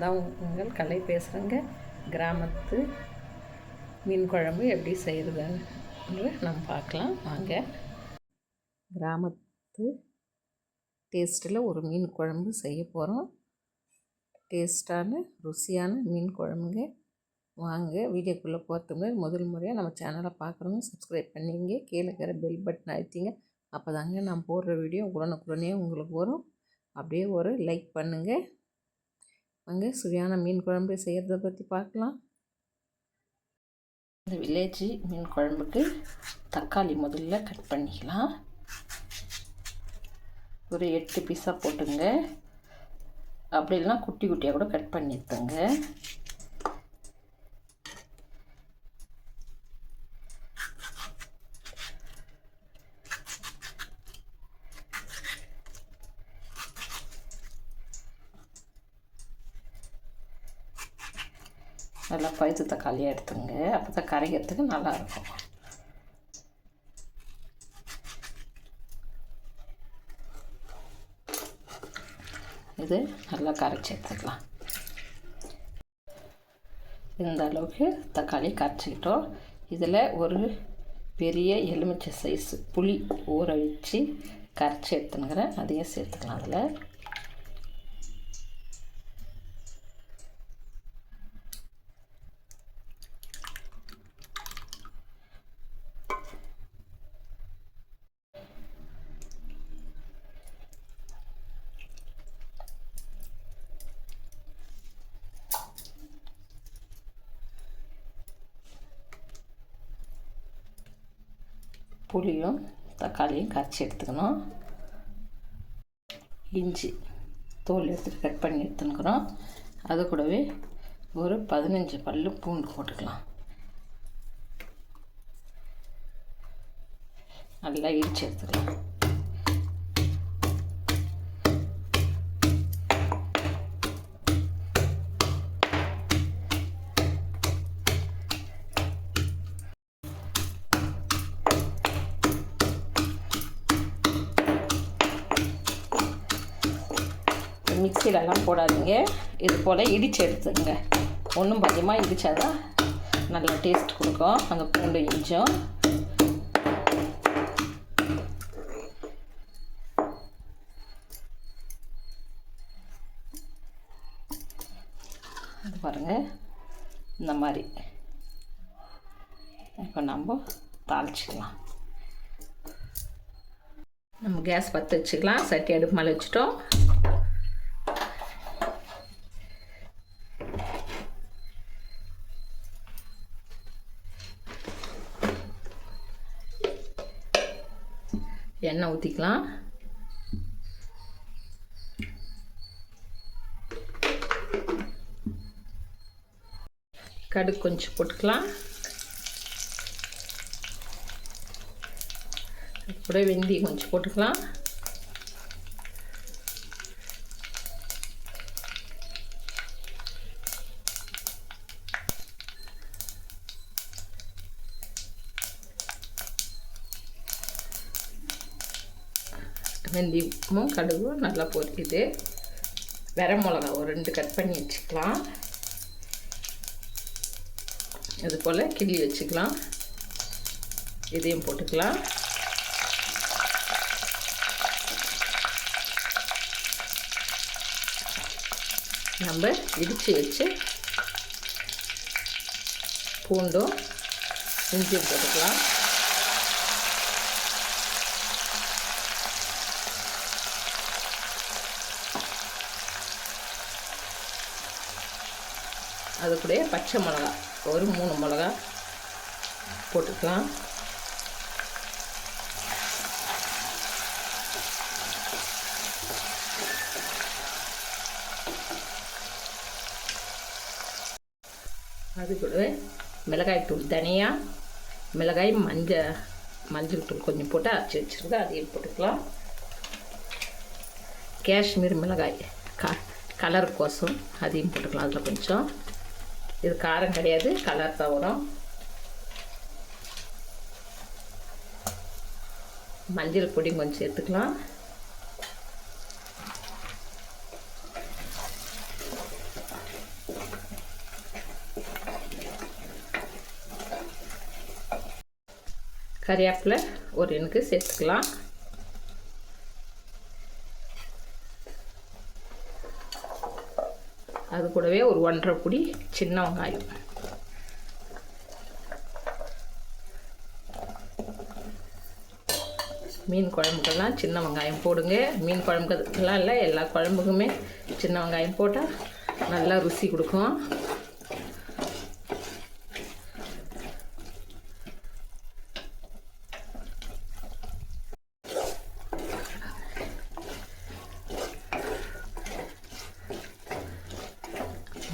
நான் உங்கள் கலை பேசுகிறேங்க கிராமத்து மீன் குழம்பு எப்படி செய்கிறதுன்னு நம்ம பார்க்கலாம். வாங்க. கிராமத்து டேஸ்ட்டில் ஒரு மீன் குழம்பு செய்ய போகிறோம் டேஸ்ட்டான ருசியான மீன் குழம்புங்க. வாங்க வீடியோக்குள்ளே போகிறதுக்கு முன்னாடி முதல் முறையாக நம்ம சேனலை பார்க்குறவங்க சப்ஸ்கிரைப் பண்ணிங்க கீழே இருக்கிற பெல் பட்டன் அழுத்திங்க அப்போ தாங்க நான் போடுற வீடியோ உடனுக்குடனே உங்களுக்கு வரும். அப்படியே ஒரு லைக் பண்ணுங்கள் வாங்க சுவையான மீன் குழம்பு செய்கிறத பற்றி பார்க்கலாம் இந்த வில்லேஜ் மீன் குழம்புக்கு தக்காளி முதல்ல கட் பண்ணிக்கலாம். ஒரு எட்டு பீஸாக போட்டுங்க. அப்படி இல்லைனா குட்டி குட்டியாக கூட கட் பண்ணி எடுத்துங்க தக்காளியாக எடுத்துங்க அப்போ தான் கரைக்கிறதுக்கு நல்லாயிருக்கும் இது நல்லா கரைச்சி எடுத்துக்கலாம். இந்த அளவுக்கு தக்காளி கரைச்சிக்கிட்டோம். இதில் ஒரு பெரிய எலுமிச்சை சைஸ் புளி ஊற வச்சு கரைச்சி எடுத்துனுங்கிறேன் அதையும் சேர்த்துக்கலாம் அதில். புளியும் தக்காளியும் கரைச்சி எடுத்துக்கணும். இஞ்சி தோல் எடுத்துட்டு கட் பண்ணி எடுத்துனுக்குறோம் அது கூடவே ஒரு பதினஞ்சு பல் பூண்டு போட்டுக்கலாம். நல்லா இடிச்சு எடுத்துக்கலாம். மிக்சிலெலாம் போடாதீங்க. இது போல் இடித்து எடுத்துங்க ஒன்றும் பாத்தியமாக இடித்தா தான் நல்லா டேஸ்ட் கொடுக்கும். அந்த பூண்டு இஞ்சும் இது பாருங்கள் இந்த மாதிரி. இப்போ நம்ம தாளிச்சிக்கலாம். நம்ம கேஸ் பற்ற வச்சுக்கலாம். சட்டி அடுப்பு மேலே வச்சுட்டோம். எண்ணெய் ஊற்றிக்கலாம் கடுகு கொஞ்சம் போட்டுக்கலாம். கூட வெந்தயம் கொஞ்சம் போட்டுக்கலாம். வெந்தயமும் கடுகும் நல்லா பொரியுது. வெர மிளகா ஒரு ரெண்டு கட் பண்ணி வச்சுக்கலாம். இது போல் கிள்ளி வச்சுக்கலாம். இதையும் போட்டுக்கலாம். நம்ம இடித்து வச்சு பூண்டும் இஞ்சியும் போட்டுக்கலாம். அது கூட பச்சை மிளகா. ஒரு மூணு மிளகா போட்டுக்கலாம். அது கூட மிளகாய் தூள் தனியாக மிளகாய் மஞ்சள் மஞ்சள் தூள் கொஞ்சம் போட்டு அரைச்சி வச்சுருக்கேன் அதையும் போட்டுக்கலாம். காஷ்மீர் மிளகாய் க கலர் கோசம் அதையும் போட்டுக்கலாம். அதில் கொஞ்சம் இது காரம் கிடையாது கலர் தான் மஞ்சள் பொடி கொஞ்சம் சேர்த்துக்கலாம். கறியாப்பில் ஒரு எனக்கு சேர்த்துக்கலாம். அது கூடவே ஒரு ஒன்றரை பொடி சின்ன வெங்காயம். மீன் குழம்புக்கெல்லாம் சின்ன வெங்காயம் போடுங்க. மீன் குழம்புக்கெல்லாம் இல்லை எல்லா குழம்புக்குமே சின்ன வெங்காயம் போட்டால் நல்லா ருசி கொடுக்கும்.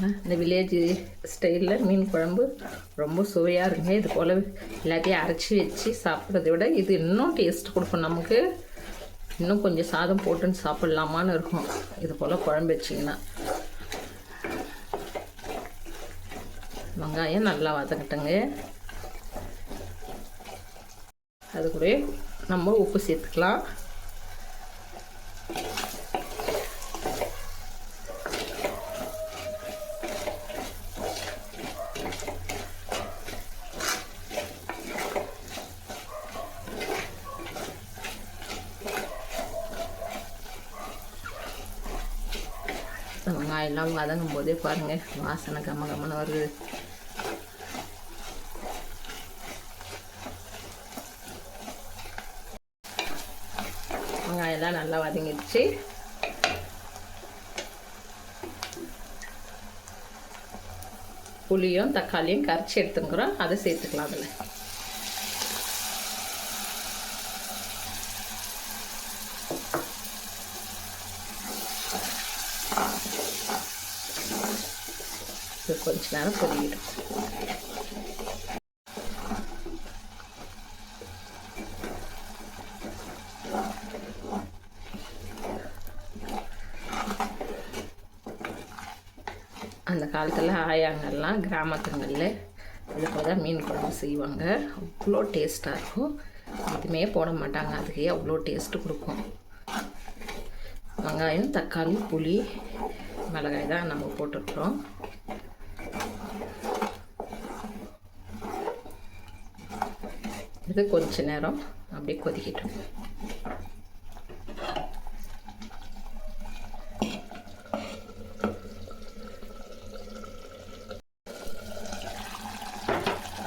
இந்த வில்லேஜ் ஸ்டைலில் மீன் குழம்பு ரொம்ப சுவையாக இருக்குங்க. இது போல் எல்லாத்தையும் அரைச்சி வச்சு சாப்பிட்றத விட இது இன்னும் டேஸ்ட் கொடுக்கும் நமக்கு. இன்னும் கொஞ்சம் சாதம் போட்டுன்னு சாப்பிட்லாமான்னு இருக்கும். இது போல் குழம்பு வச்சிங்கன்னா. வெங்காயம் நல்லா வதக்கட்டுங்க. அது கூட நம்ம உப்பு சேர்த்துக்கலாம். வெங்காயம்லாம் வதங்கும் போதே பாருங்கள் வாசனை கம்ம கம்மன்னு வருது வெங்காயம்லாம் நல்லா வதங்கிடுச்சு. புளியும் தக்காளியும் கரைச்சி எடுத்துக்கிறோம். அதை சேர்த்துக்கலாம் அதில். இது கொஞ்ச நேரம் பொரியிடும் அந்த காலத்தில் ஆயாங்கெல்லாம் கிராமத்துங்களில் இது போல் தான் மீன் குழம்பு செய்வாங்க. அவ்வளோ டேஸ்ட்டாக இருக்கும். எதுவுமே போட மாட்டாங்க. அதுக்கே அவ்வளோ டேஸ்ட்டு கொடுக்கும். வெங்காயம் தக்காளி புளி மிளகாய் தான் நம்ம போட்டுருக்குறோம். இது கொஞ்ச நேரம் அப்படியே கொதிக்கட்டும்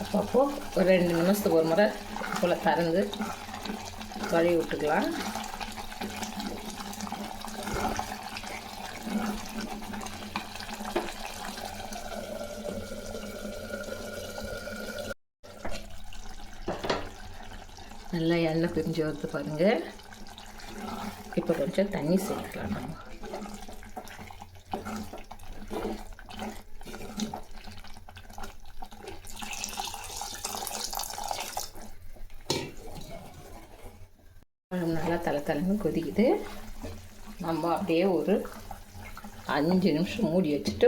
அப்பப்போ ஒரு ரெண்டு நிமிஷத்துக்கு ஒரு முறை போல் திறந்து கழுவி விட்டுக்கலாம். நல்லா எண்ணெய் பிரிஞ்சு வருது பாருங்கள் இப்போ கொஞ்சம் தண்ணி சேர்க்கலாம் நம்ம. நல்லா தலை தலைன்னு கொதிக்குது. நம்ம அப்படியே ஒரு அஞ்சு நிமிஷம் மூடி வச்சுட்டு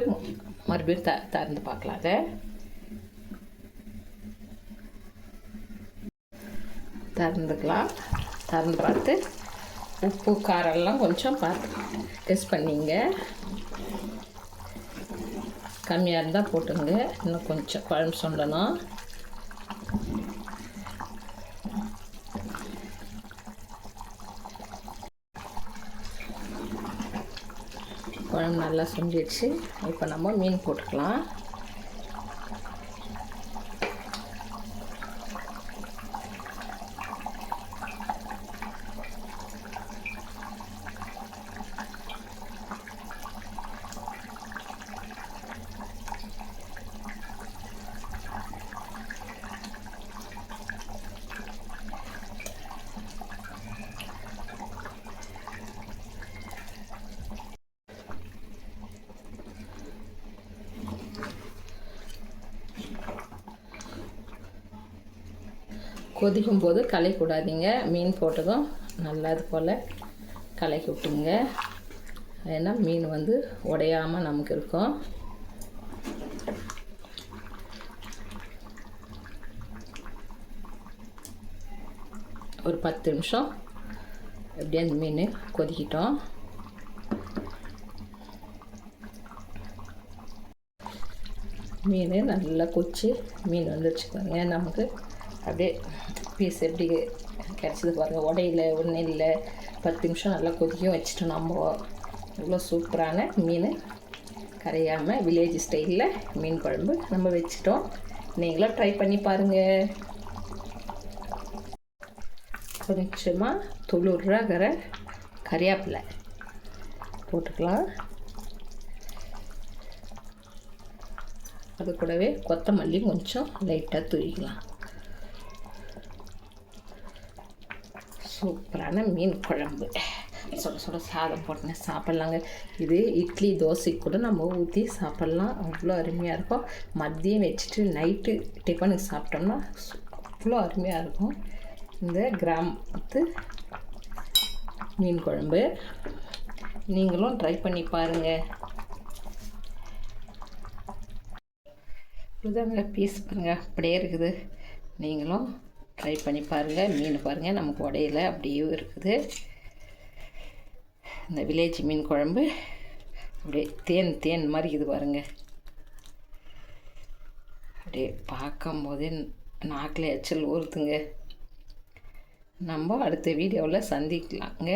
மறுபடியும் த திறந்து பார்க்கலாம் அதை. திறந்துக்கலாம். திறந்து பார்த்து உப்பு காரெல்லாம் கொஞ்சம் பார்த்து டெஸ்ட் பண்ணிங்க. கம்மியாக இருந்தால் போட்டுங்க. இன்னும் கொஞ்சம் குழம்பு சொல்லணும் குழம்பு நல்லா சுண்டிடுச்சு. இப்போ நம்ம மீன் போட்டுக்கலாம். கொதிக்கும் போது கலைக்கூடாதீங்க மீன் போட்டதும் நல்லா இது போல் கலக்கி விட்டுங்க ஏன்னா மீன் வந்து உடையாமல் நமக்கு இருக்கும். ஒரு பத்து நிமிஷம் எப்படியே அந்த மீன் கொதிக்கிட்டோம். மீன் நல்லா கொச்சி மீன் வந்துருச்சுக்கோங்க நமக்கு அப்படியே பீஸ் எப்படி கிடச்சிது பாருங்கள் உடையில ஒன்றும் இல்லை பத்து நிமிஷம் நல்லா கொதிக்கும் வச்சுட்டோம் நம்ம. இவ்வளோ சூப்பரான மீன். கரையாமல் வில்லேஜ் ஸ்டைலில் மீன் குழம்பு நம்ம வச்சுட்டோம். நீங்களும் ட்ரை பண்ணி பாருங்கள் கொஞ்சமாக துளுர்றாகிற கறியாப்பிலை போட்டுக்கலாம். அது கூடவே கொத்தமல்லி கொஞ்சம் லைட்டாக தூவிக்கலாம். சூப்பரான மீன் குழம்பு. சுட சுட சாதம் போட்டுன்னு சாப்பிட்லாங்க. இது இட்லி தோசை கூட நம்ம ஊற்றி சாப்பிட்லாம். அவ்வளோ அருமையாக இருக்கும். மதியம் வச்சுட்டு நைட்டு டிஃபனுக்கு சாப்பிட்டோம்னா அவ்வளோ அருமையாக இருக்கும். இந்த கிராமத்து மீன் குழம்பு. நீங்களும் ட்ரை பண்ணி பாருங்கள் இதுதாங்க பீஸ் பாருங்க. அப்படியே இருக்குது. நீங்களும் ட்ரை பண்ணி பாருங்கள் மீன் பாருங்கள் நமக்கு உடையில. அப்படியே இருக்குது. இந்த வில்லேஜ் மீன் குழம்பு. அப்படியே தேன் தேன் மாதிரி இது பாருங்க. அப்படியே பார்க்கும்போதே நாக்கில் எச்சல் ஊறுத்துங்க நம்ம அடுத்த வீடியோவில் சந்திக்கலாங்க.